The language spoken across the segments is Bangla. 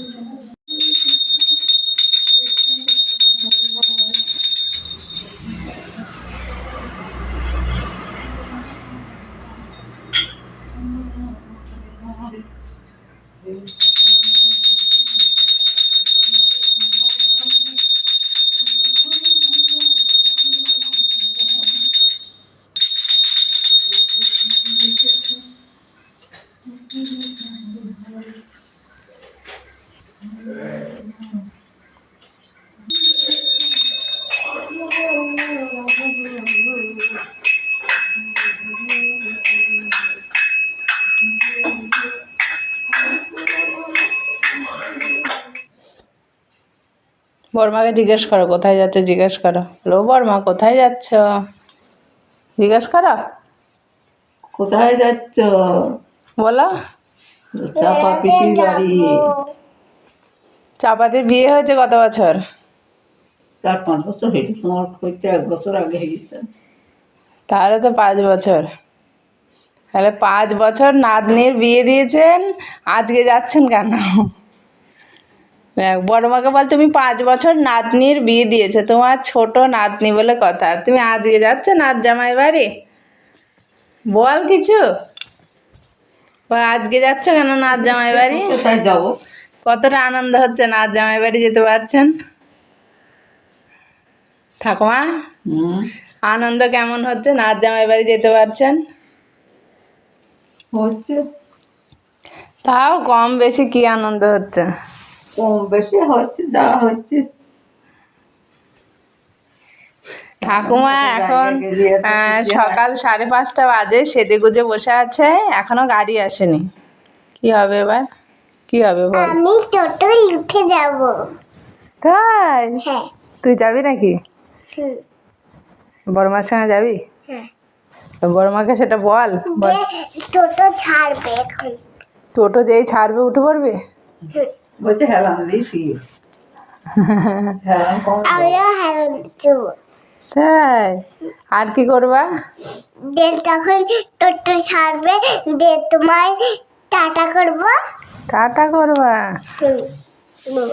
children বর্মাকে জিজ্ঞেস করো কোথায় যাচ্ছে? জিজ্ঞেস করো। হ্যালো বর্মা কোথায় যাচ্ছ? জিজ্ঞেস করো। কোথায় যাচ্ছ? বলো। চাপা পিসির বাড়ি। চাপাতির বিয়ে হয়েছে কত বছর? চার পাঁচ বছর হয়েছে তোমার করতে এক বছর আগে হয়ে গেছে। তাহলে তো পাঁচ বছর। তাহলে পাঁচ বছর নাতনির বিয়ে দিয়েছেন আজকে যাচ্ছেন কেন? বড়মাকে বল তুমি পাঁচ বছর নাতনির বিয়ে দিয়েছে তোমার ছোট নাতনি বলে কথা। তুমি আজকে যাচ্ছ নাত জামাই বাড়ি? বল কিছু। আজকে যাচ্ছ কেন নাত জামাই বাড়ি? যাব? কতটা আনন্দ হচ্ছে নাত জামাই বাড়ি যেতে পারছেন? ঠাকুমা আনন্দ কেমন হচ্ছে নাচ জামাই বাড়ি যেতে পারছেন? হচ্ছে। তাও কম বেশি কি আনন্দ হচ্ছে? কম বেশি হচ্ছে যা হচ্ছে। ঠাকুমা এখন সকাল সাড়ে পাঁচটা বাজে সেদে গুজে বসে আছে এখনও গাড়ি আসেনি। কি হবে এবার? কি হবে বল? আমি টোটোয় উঠে যাব। তাই? হ্যাঁ। তুই যাবি নাকি? বড়মার সঙ্গে যাবি? হ্যাঁ। তো বড়মাকে সেটা বল টোটো ছাড়বে এখন। টোটো যেই ছাড়বে উঠে পড়বে? হুম, বলছে হেলান হেলান কম আমিও হ্যাঁ দেবো তাই? আর কি করবা? দিয়ে তখন টোটো ছাড়বে দিয়ে তোমায় টাটা করব। টাটা করবা? হুম,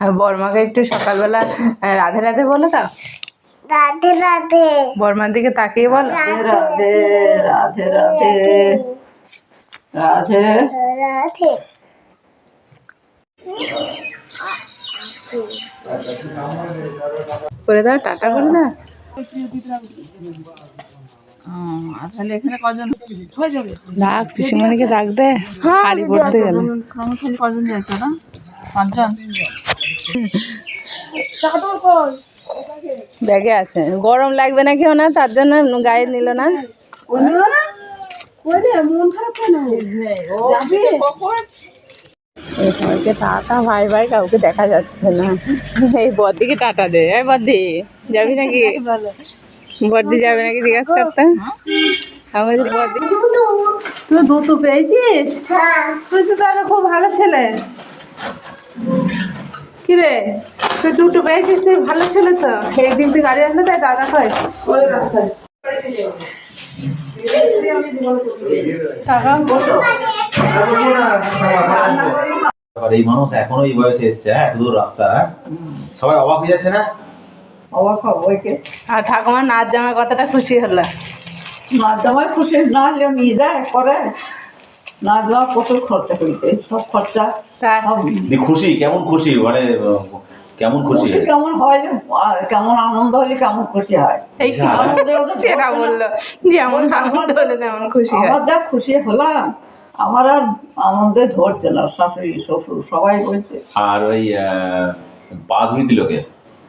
আর বর্মাকে একটু সকালবেলা রাধে রাধে বলো তো। রাধে রাধে। বর্মার দিকে তাকিয়ে বলো। রাধে রাধে রাধে। রাধে। রাধে। করে দাও টাটা করে দাও। তাহলে এখানে কজন? হয়ে যাবে ডাক পিসিমণিকে ডাক দে শাড়ি পরতে গেলে। কজন যাচ্ছে না পাঁচজন? ব্যাগে আছে। গরম লাগবে নাকি ওনার তার জন্য গায়ে নিল না। এই সবাইকে টাটা ভাই ভাই কাউকে দেখা যাচ্ছে না। এই বদ্দিকে টাটা দে এই বদ্দি যাবি নাকি? বদ্দি যাবে নাকি জিজ্ঞাসা করতে? আমার বদ্দি। তুই দুতু পেয়েছিস? তুই তো তাহলে খুব ভালো ছেলে। কিরে? তুই দুটো পেয়েছিস তুই ভালো ছেলে তো। এই দিন তুই গাড়ি আসলে তাই দাদা ওই রাস্তায়। আর এই মানুষ এখনও এই বয়সে এসছে হ্যাঁ এত দূর রাস্তা হ্যাঁ? সবাই অবাক হয়ে যাচ্ছে না? অবাক হব আর ঠাকুমার নাচ জামায় কতটা খুশি হলো। না জামাই খুশি না হলে নিয়ে যায় করে। না যাওয়া প্রচুর খরচা করিতে সব খরচা খুশি কেমন খুশি? মানে কেমন খুশি? খুশি কেমন হয় আর কেমন আনন্দ হলে কেমন খুশি হয়? এই সেটা বলল যেমন আনন্দ হলে তেমন খুশি হয়। আমার যা খুশি হলাম আমার আর আনন্দে ধরছে না শাশুড়ি শ্বশুর সবাই বলছে। আর ওই পা ধুই দিল কে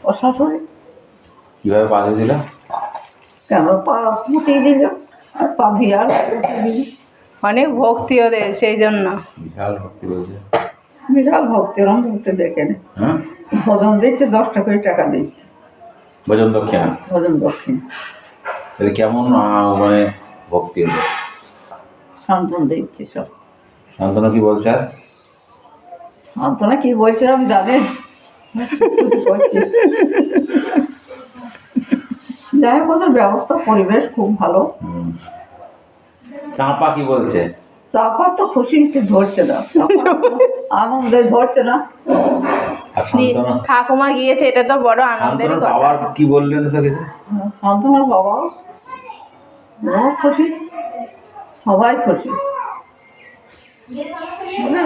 ও শাশুড়ি? কীভাবে পা ধুই দিল? কেন পা মুচিয়ে দিল? আর পা ভিয়ার অনেক ভক্তি ওদের সেই জন্য। বিশাল ভক্তি বলছে। বিশাল ভক্তি ওরম ভক্তি দেখে নে। হ্যাঁ? ভজন দিচ্ছে দশটা করে টাকা দিচ্ছে। ভজন দক্ষিণা? ভজন দক্ষিণ। তাহলে কেমন মানে ভক্তি হলো সান্ত্বন দিচ্ছে সব। শান্তনু কি বলছে আর? সান্ত্বনা কি বলছে আমি জানি যাই হোক ওদের ব্যবস্থা পরিবেশ খুব ভালো। চাঁপা কি বলছে? তারপর তো খুশি ধরছে না। আনন্দে ধরছে না। ঠাকুমা গিয়েছে এটা তো বড় আনন্দের কথা। বাবার কি বললেন তো কিছু শান্তনার বাবা? খুশি? সবাই খুশি। বুঝলেন